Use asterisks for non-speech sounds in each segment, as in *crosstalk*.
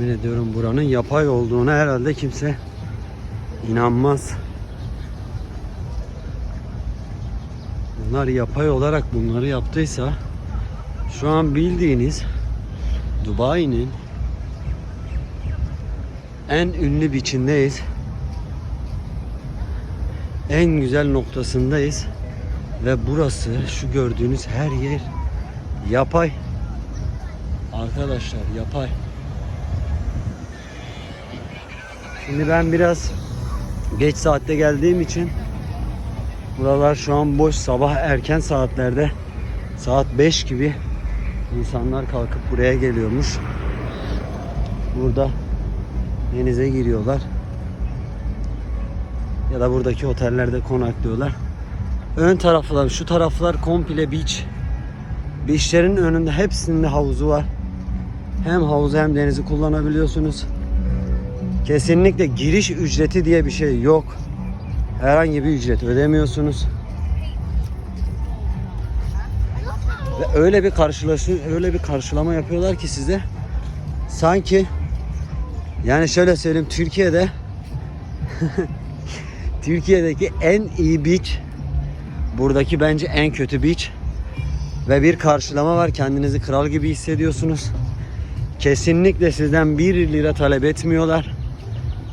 Yemin ediyorum buranın yapay olduğuna herhalde kimse inanmaz. Bunlar yapay olarak bunları yaptıysa şu an bildiğiniz Dubai'nin en ünlü biçimdeyiz. En güzel noktasındayız. Ve burası şu gördüğünüz her yer yapay. Arkadaşlar yapay. Şimdi ben biraz geç saatte geldiğim için buralar şu an boş. Sabah erken saatlerde saat 5 gibi insanlar kalkıp buraya geliyormuş. Burada denize giriyorlar. Ya da buradaki otellerde konaklıyorlar. Ön taraflar, şu taraflar komple beach. Beachlerin önünde hepsinde havuzu var. Hem havuzu hem denizi kullanabiliyorsunuz. Kesinlikle giriş ücreti diye bir şey yok. Herhangi bir ücret ödemiyorsunuz. Ve öyle bir karşılaşı, öyle bir karşılama yapıyorlar ki size sanki yani şöyle söyleyeyim Türkiye'de *laughs* Türkiye'deki en iyi beach buradaki bence en kötü beach ve bir karşılama var kendinizi kral gibi hissediyorsunuz. Kesinlikle sizden 1 lira talep etmiyorlar.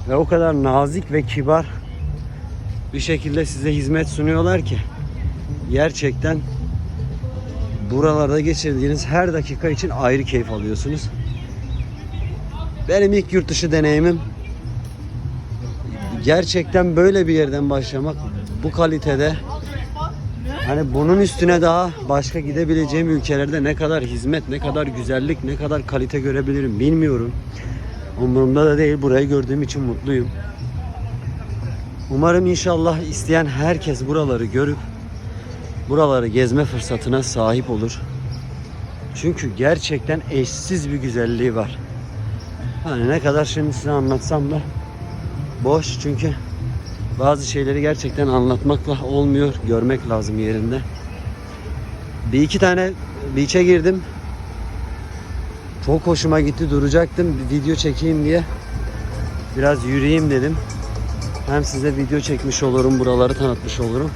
Ve o kadar nazik ve kibar bir şekilde size hizmet sunuyorlar ki gerçekten buralarda geçirdiğiniz her dakika için ayrı keyif alıyorsunuz. Benim ilk yurt dışı deneyimim gerçekten böyle bir yerden başlamak bu kalitede hani bunun üstüne daha başka gidebileceğim ülkelerde ne kadar hizmet, ne kadar güzellik, ne kadar kalite görebilirim bilmiyorum. Umurumda da değil. Burayı gördüğüm için mutluyum. Umarım inşallah isteyen herkes buraları görüp buraları gezme fırsatına sahip olur. Çünkü gerçekten eşsiz bir güzelliği var. Hani ne kadar şimdi size anlatsam da boş çünkü bazı şeyleri gerçekten anlatmakla olmuyor. Görmek lazım yerinde. Bir iki tane beach'e girdim. Çok hoşuma gitti duracaktım bir video çekeyim diye. Biraz yürüyeyim dedim. Hem size video çekmiş olurum, buraları tanıtmış olurum.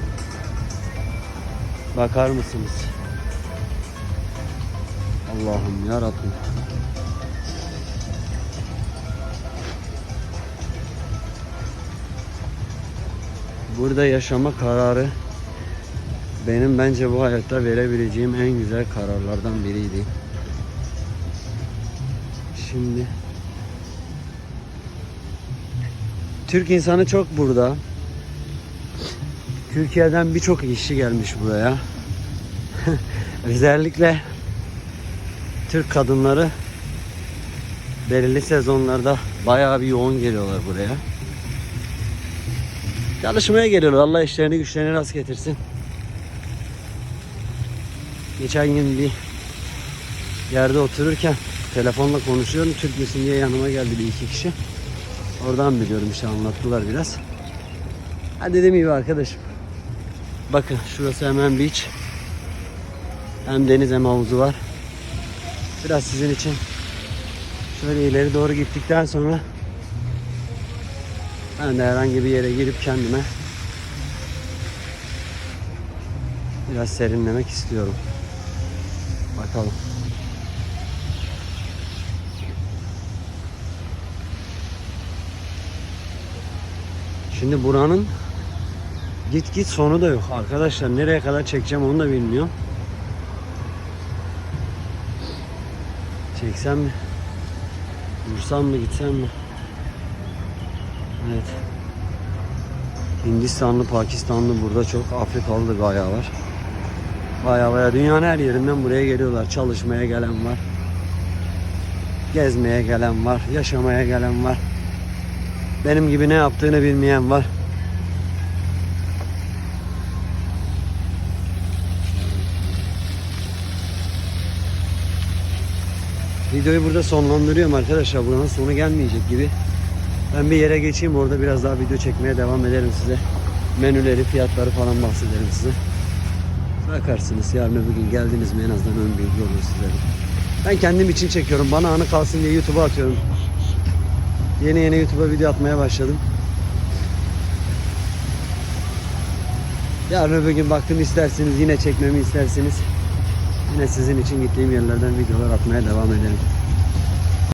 Bakar mısınız? Allah'ım ya. Burada yaşama kararı benim bence bu hayatta verebileceğim en güzel kararlardan biriydi. Şimdi Türk insanı çok burada. Türkiye'den birçok işçi gelmiş buraya. *laughs* Özellikle Türk kadınları belirli sezonlarda bayağı bir yoğun geliyorlar buraya. Çalışmaya geliyorlar. Allah işlerini güçlerini rast getirsin. Geçen gün bir yerde otururken telefonla konuşuyorum. Türk müsün diye yanıma geldi bir iki kişi. Oradan biliyorum işte anlattılar biraz. Ha dediğim gibi arkadaşım. Bakın şurası hemen beach. Hem deniz hem havuzu var. Biraz sizin için şöyle ileri doğru gittikten sonra ben de herhangi bir yere girip kendime biraz serinlemek istiyorum. Bakalım. Şimdi buranın git git sonu da yok arkadaşlar. Nereye kadar çekeceğim onu da bilmiyorum. Çeksem mi? Dursam mı gitsem mi? Evet. Hindistanlı, Pakistanlı burada çok. Afrikalı da bayağı var. Bayağı bayağı dünyanın her yerinden buraya geliyorlar. Çalışmaya gelen var. Gezmeye gelen var. Yaşamaya gelen var. Benim gibi ne yaptığını bilmeyen var. Videoyu burada sonlandırıyorum arkadaşlar. Buranın sonu gelmeyecek gibi. Ben bir yere geçeyim orada biraz daha video çekmeye devam ederim size. Menüleri, fiyatları falan bahsederim size. Bakarsınız yarın öbür gün geldiniz mi en azından ön bilgi olur size. Ben kendim için çekiyorum. Bana anı kalsın diye YouTube'a atıyorum. Yeni yeni YouTube'a video atmaya başladım. Yarın öbür gün baktım isterseniz yine çekmemi isterseniz yine sizin için gittiğim yerlerden videolar atmaya devam ederim.